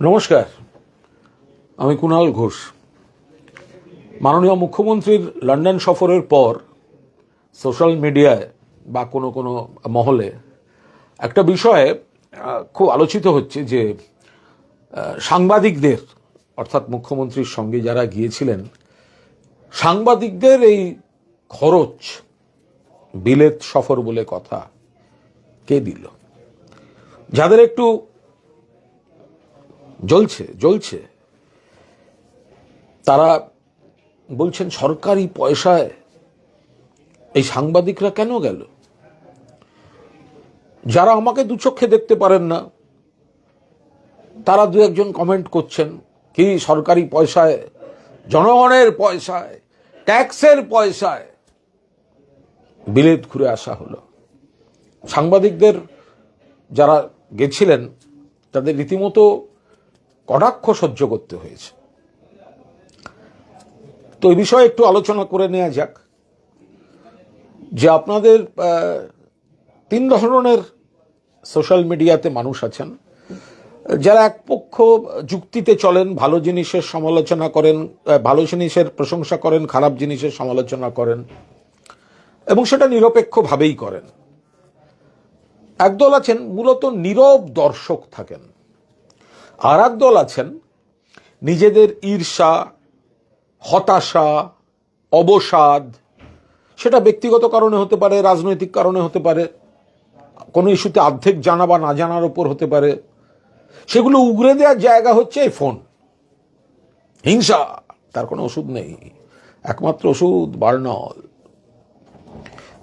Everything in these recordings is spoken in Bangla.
নমস্কার, আমি কুণাল ঘোষ। মাননীয় মুখ্যমন্ত্রীর লন্ডন সফরের পর সোশ্যাল মিডিয়ায় বা কোনো কোনো মহলে একটা বিষয়ে খুব আলোচিত হচ্ছে যে সাংবাদিকদের, অর্থাৎ মুখ্যমন্ত্রীর সঙ্গে যারা গিয়েছিলেন, সাংবাদিকদের এই খরচ, বিলেত সফর বলে কথা কে দিল? যাদের একটু জ্বলছে জ্বলছে। তারা বলছেন, সরকারি পয়সায় এই সাংবাদিকরা কেন গেল? যারা আমাকে দু চোখে দেখতে পারেন না, তারা দু একজন কমেন্ট করছেন, কি সরকারি পয়সায়, জনগণের পয়সায়, ট্যাক্সের পয়সায় বিলেত ঘুরে আসা হলো। সাংবাদিকদের যারা গেছিলেন, তাদের রীতিমতো কটাক্ষ সহ্য করতে হয়েছে। তো এই বিষয়ে একটু আলোচনা করে নেওয়া যাক যে আপনাদের তিন ধরনের সোশ্যাল মিডিয়াতে মানুষ আছেন। যারা এক পক্ষ যুক্তিতে চলেন, ভালো জিনিসের সমালোচনা করেন ভালো জিনিসের প্রশংসা করেন, খারাপ জিনিসের সমালোচনা করেন এবং সেটা নিরপেক্ষভাবেই করেন। একদল আছেন, মূলত নীরব দর্শক থাকেন। আর দল আছেন, নিজেদের ঈর্ষা, হতাশা, অবসাদ, সেটা ব্যক্তিগত কারণে হতে পারে, রাজনৈতিক কারণে হতে পারে, কোনো ইস্যুতে আর্ধেক জানা বা না জানার ওপর হতে পারে। সেগুলো উগরে দেওয়ার জায়গা হচ্ছে এই ফোন। হিংসা, তার কোনো ওষুধ নেই, একমাত্র ওষুধ বার্নল।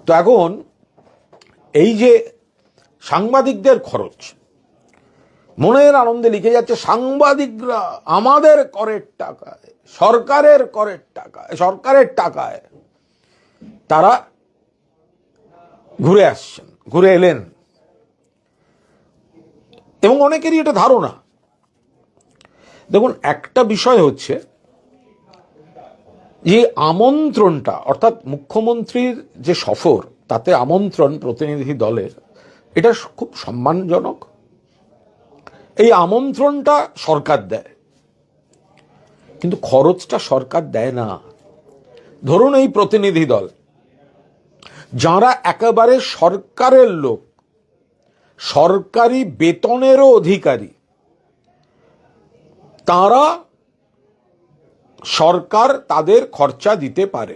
তো এখন এই যে সাংবাদিকদের খরচ মনের আনন্দে লিখে যাচ্ছে, সাংবাদিকরা আমাদের করের টাকায়, সরকারের করের টাকায়, সরকারের টাকায় তারা ঘুরে আসছেন, ঘুরে এলেন। এবং অনেকেরই এটা ধারণা। দেখুন, একটা বিষয় হচ্ছে যে আমন্ত্রণটা, অর্থাৎ মুখ্যমন্ত্রীর যে সফর, তাতে আমন্ত্রণ প্রতিনিধি দলের, এটা খুব সম্মানজনক। এই আমন্ত্রণটা সরকার দেয়। কিন্তু খরচটা সরকার দেয় না। ধরুন এই প্রতিনিধি দল, যারা একেবারে সরকারের লোক, সরকারি বেতনেরও অধিকারী, তারা সরকার তাদের খরচা দিতে পারে।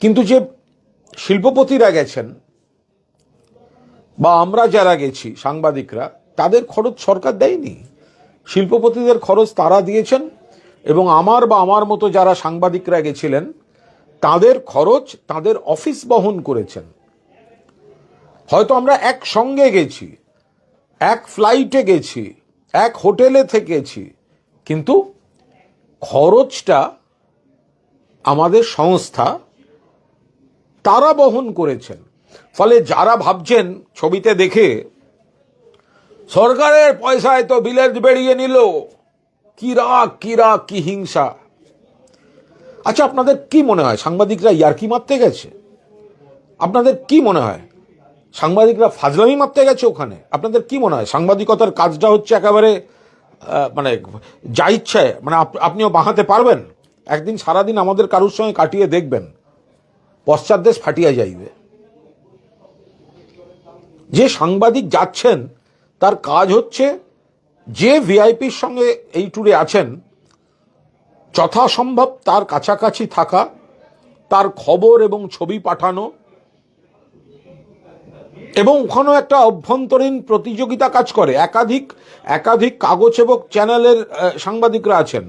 কিন্তু যে শিল্পপতিরা গেছেন, বা আমরা যারা গেছি, সাংবাদিকরা তাদের খরচ সরকার দেয়নি। শিল্পপতিদের খরচ তারা দিয়েছেন এবং আমার বা আমার মতো যারা সাংবাদিকরা গেছিলেন, তাদের খরচ তাদের অফিস বহন করেছেন। হয়তো আমরা একসঙ্গে গেছি, এক ফ্লাইটে গেছি, এক হোটেলে থেকেছি, কিন্তু খরচটা আমাদের সংস্থা তারা বহন করেছেন। ফলে যারা ভাবছেন ছবিতে দেখে সরকারের পয়সায় তো বিলেত বেরিয়ে নিল। কি রাগ কি রাগ, কি হিংসা। আচ্ছা আপনাদের কি মনে হয়? সাংবাদিকরা ইয়ার্কি মারতে গেছে? আপনাদের কি মনে হয়? সাংবাদিকরা ফাজলামি মারতে গেছে ওখানে? আপনাদের কি মনে হয়? সাংবাদিকতার কাজটা হচ্ছে একেবারে মানে যা ইচ্ছায় মানে আপ- আপনিও বাঁহাতে পারবেন। একদিন সারাদিন আমাদের কারুর সঙ্গে কাটিয়ে দেখবেন। পশ্চাৎ দেশ ফাটিয়া যাইবে। যে সাংবাদিক যাচ্ছেন তার কাজ হচ্ছে যে ভিআইপির সঙ্গে এই ট্যুরে আছেন, যথাসম্ভব তার কাছাকাছি থাকা, তার খবর এবং ছবি পাঠানো, এবং ওখানেও একটা অভ্যন্তরীণ প্রতিযোগিতা কাজ করে। একাধিক একাধিক কাগজ এবং চ্যানেলের সাংবাদিকরা আছেন।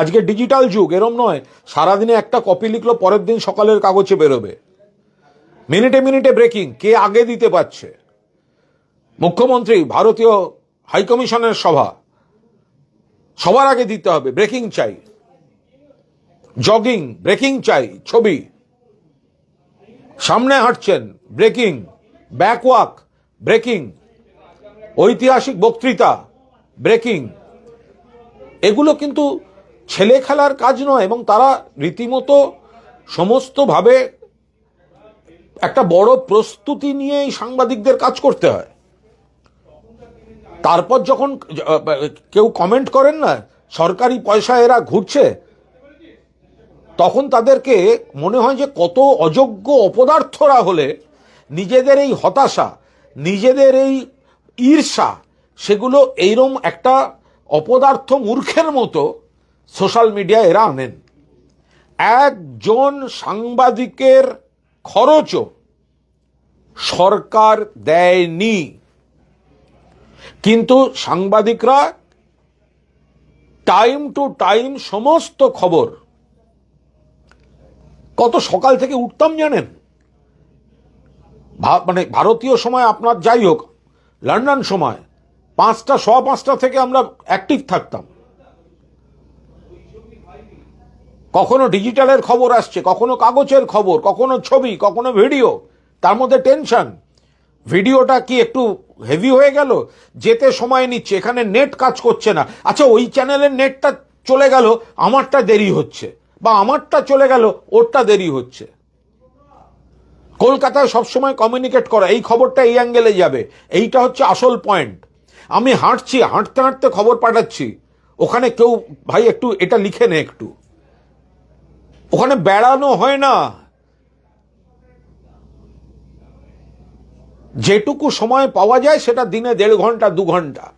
আজকে ডিজিটাল যুগ, এরম নয়। সারাদিনে একটা কপি লিখলো, পরের দিন সকালের কাগজে বেরোবে। মিনিটে মিনিটে ব্রেকিং, কে আগে দিতে পারছে? মুখ্যমন্ত্রী, ভারতীয় হাইকমিশনের সভা। সবার আগে দিতে হবে ব্রেকিং চাই। জগিং, ব্রেকিং চাই, ছবি। সামনে হাঁটছেন, ব্রেকিং, ব্যাকওয়াক, ব্রেকিং। ঐতিহাসিক বক্তৃতা, ব্রেকিং। এগুলো কিন্তু ছেলে খেলার কাজ নয় এবং তারা রীতিমতো সমস্তভাবে একটা বড় প্রস্তুতি নিয়ে এই সাংবাদিকদের কাজ করতে হয়। তারপর যখন কেউ কমেন্ট করেন না, সরকারি পয়সা এরা ঘুরছে, তখন তাদেরকে মনে হয় যে কত অযোগ্য অপদার্থরা হলে নিজেদের এই হতাশা, নিজেদের এই ঈর্ষা, সেগুলো এইরম একটা অপদার্থ মূর্খের মতো সোশ্যাল মিডিয়ায় এরা আনেন। একজন সাংবাদিকের খরচও সরকার দেয়নি। কিন্তু সাংবাদিকরা টাইম টু টাইম সমস্ত খবর, কত সকাল থেকে উঠতাম জানেন? মানে ভারতীয় সময় আপনার যাই হোক লন্ডন সময়, পাঁচটা স পাঁচটা থেকে আমরা অ্যাক্টিভ থাকতাম। কখনো ডিজিটালের খবর আসছে, কখনো কাগজের খবর, কখনো ছবি, কখনো ভিডিও তার মধ্যে টেনশন ভিডিওটা কি একটু হেভি হয়ে গেল? যেতে সময় নিচ্ছে, এখানে নেট কাজ করছে না। আচ্ছা ওই চ্যানেলের নেটটা চলে গেল, আমারটা দেরি হচ্ছে। বা আমারটা চলে গেল, ওরটা দেরি হচ্ছে। কলকাতায় সবসময় কমিউনিকেট করা, এই খবরটা এই অ্যাঙ্গেলে যাবে। এইটা হচ্ছে আসল পয়েন্ট আমি হাঁটছি, হাঁটতে হাঁটতে খবর পাঠাচ্ছি। ওখানে কেউ, ভাই, একটু এটা লিখে নে একটু। ওখানে বেড়ানো হয় না। যেটুকু সময় পাওয়া যায়, সেটা দিনে দেড় ঘণ্টা, দু ঘণ্টা।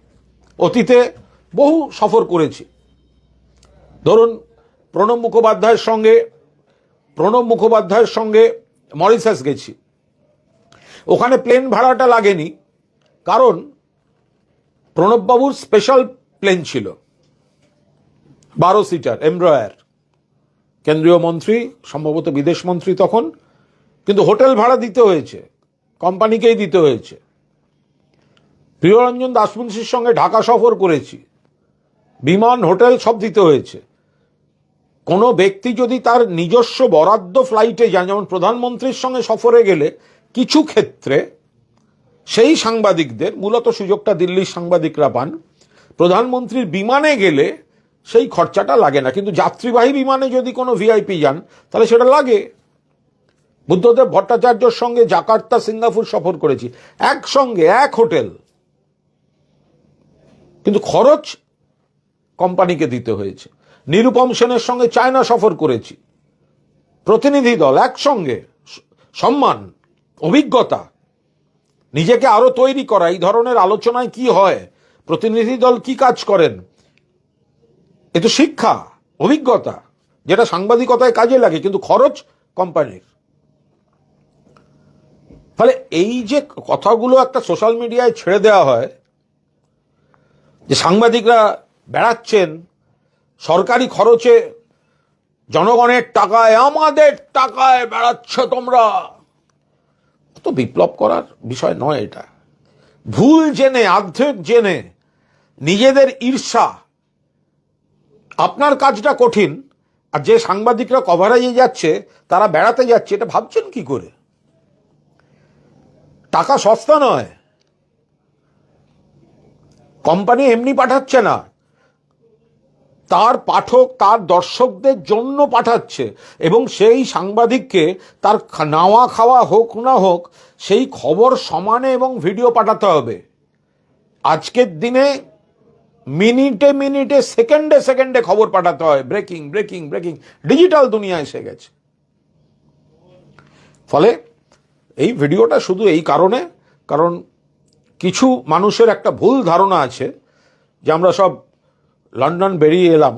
অতীতে বহু সফর করেছি। ধরুন, প্রণব মুখোপাধ্যায়ের সঙ্গে, প্রণব মুখোপাধ্যায়ের সঙ্গে মরিসাস গেছি। ওখানে প্লেন ভাড়াটা লাগেনি, কারণ প্রণববাবুর স্পেশাল প্লেন ছিল। বারো সিটার এমব্রয়ার। কেন্দ্রীয় মন্ত্রী, সম্ভবত বিদেশ মন্ত্রী তখন, কিন্তু হোটেল ভাড়া দিতে হয়েছে। কোম্পানিকেই দিতে হয়েছে। প্রিয়রঞ্জন দাসমুন্সির সঙ্গে ঢাকা সফর করেছি। বিমান, হোটেল সব দিতে হয়েছে। কোনো ব্যক্তি যদি তার নিজস্ব বরাদ্দ ফ্লাইটে যান যেমন প্রধানমন্ত্রীর সঙ্গে সফরে গেলে, কিছু ক্ষেত্রে সেই সাংবাদিকদের, মূলত সুযোগটা দিল্লির সাংবাদিকরা পান, প্রধানমন্ত্রীর বিমানে গেলে সেই খরচাটা লাগে না। কিন্তু যাত্রীবাহী বিমানে যদি কোনো ভিআইপি যান, তাহলে সেটা লাগে। বুদ্ধদেব ভট্টাচার্যর সঙ্গে জাকার্তা সিঙ্গাপুর সফর করেছি। একসঙ্গে, এক হোটেল। কিন্তু খরচ কোম্পানিকে দিতে হয়েছে। নিরুপম সেনের সঙ্গে চায়না সফর করেছি। প্রতিনিধি দল, একসঙ্গে। সম্মান, অভিজ্ঞতা। নিজেকে আরও তৈরি করা, এই ধরনের আলোচনায় কি হয়? প্রতিনিধি দল কি কাজ করেন? এ তো শিক্ষা, অভিজ্ঞতা, যেটা সাংবাদিকতায় কাজে লাগে, কিন্তু খরচ কোম্পানির। ফলে এই যে কথাগুলো একটা সোশ্যাল মিডিয়ায় ছেড়ে দেওয়া হয়, যে সাংবাদিকরা বেড়াচ্ছেন, সরকারি খরচে জনগণের টাকায়, আমাদের টাকায় বেড়াচ্ছ তোমরা। তো বিপ্লব করার বিষয় নয় এটা। ভুল জেনে, আর্ধেক জেনে নিজেদের ঈর্ষা, আপনার কাজটা কঠিন, আর যে সাংবাদিকরা কভারেজে যাচ্ছে, তারা বেড়াতে যাচ্ছে, এটা ভাবছেন কি করে? টাকা সস্তা নয়। কোম্পানি এমনি পাঠাচ্ছে না। তার পাঠক, তার দর্শকদের জন্য পাঠাচ্ছে এবং সেই সাংবাদিককে তার নাওয়া খাওয়া হোক না হোক, সেই খবর সমানে এবং ভিডিও পাঠাতে হবে। আজকের দিনে মিনিটে মিনিটে, সেকেন্ডে সেকেন্ডে খবর পাঠাতে হয়। ব্রেকিং ব্রেকিং ব্রেকিং, ডিজিটাল দুনিয়া এসে গেছে। ফলে এই ভিডিওটা শুধু এই কারণে, কারণ কিছু মানুষের একটা ভুল ধারণা আছে যে আমরা সব লন্ডন বেরিয়ে এলাম।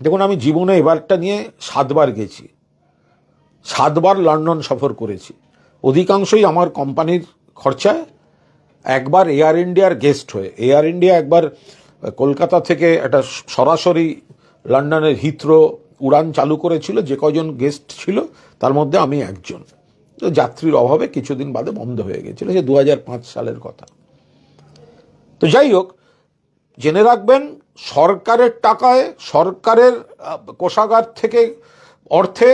দেখুন, আমি জীবনে এবারটা নিয়ে সাতবার গেছি। সাতবার লন্ডন সফর করেছি। অধিকাংশই আমার কোম্পানির খরচায়। একবার এয়ার ইন্ডিয়ার গেস্ট হয়ে, এয়ার ইন্ডিয়া একবার কলকাতা থেকে একটা সরাসরি লন্ডনের হিথ্রো উড়ান চালু করেছিল, যে কজন গেস্ট ছিল, তার মধ্যে আমি একজন। তো যাত্রীর অভাবে কিছুদিন বাদে বন্ধ হয়ে গেছিল, সে দু সালের কথা। তো যাই হোক, জেনে রাখবেন, সরকারের টাকায়, সরকারের কোষাগার থেকে অর্থে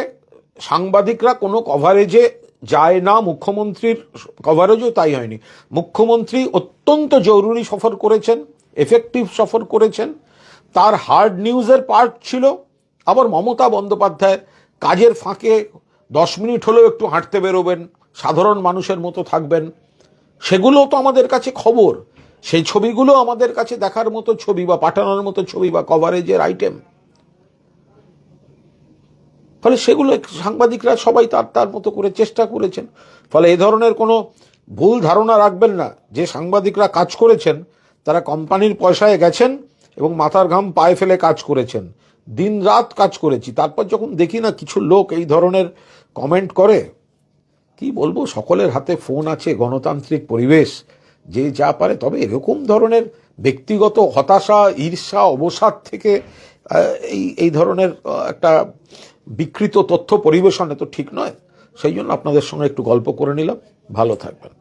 সাংবাদিকরা কোনো কভারেজে যায় না, মুখ্যমন্ত্রীর কভারেজও তাই হয়নি। মুখ্যমন্ত্রী অত্যন্ত জরুরি সফর করেছেন এফেক্টিভ সফর করেছেন। তার হার্ড নিউজের পার্ট ছিল, আবার মমতা বন্দ্যোপাধ্যায় কাজের ফাঁকে দশ মিনিট হলেও একটু হাঁটতে বেরোবেন, সাধারণ মানুষের মতো থাকবেন। সেগুলো তো আমাদের কাছে খবর। সেই ছবিগুলো আমাদের কাছে দেখার মতো ছবি বা পাঠানোর মতো ছবি বা কভারেজের আইটেম ফলে সেগুলো সাংবাদিকরা সবাই তার তার মতো করে চেষ্টা করেছেন। ফলে এ ধরনের কোনো ভুল ধারণা রাখবেন না। যে সাংবাদিকরা কাজ করেছেন, তারা কোম্পানির পয়সায় গেছেন এবং মাথার ঘাম পায়ে ফেলে কাজ করেছেন। দিন রাত কাজ করেছি। তারপর যখন দেখি না কিছু লোক এই ধরনের কমেন্ট করে। কি বলব, সকলের হাতে ফোন আছে, গণতান্ত্রিক পরিবেশ, যে যা পারে। তবে এরকম ধরনের ব্যক্তিগত হতাশা, ঈর্ষা, অবসাদ থেকে এই এই ধরনের একটা বিকৃত তথ্য পরিবেশন তো ঠিক নয়। সেই জন্য আপনাদের সঙ্গে একটু গল্প করে নিলাম। ভালো থাকবেন।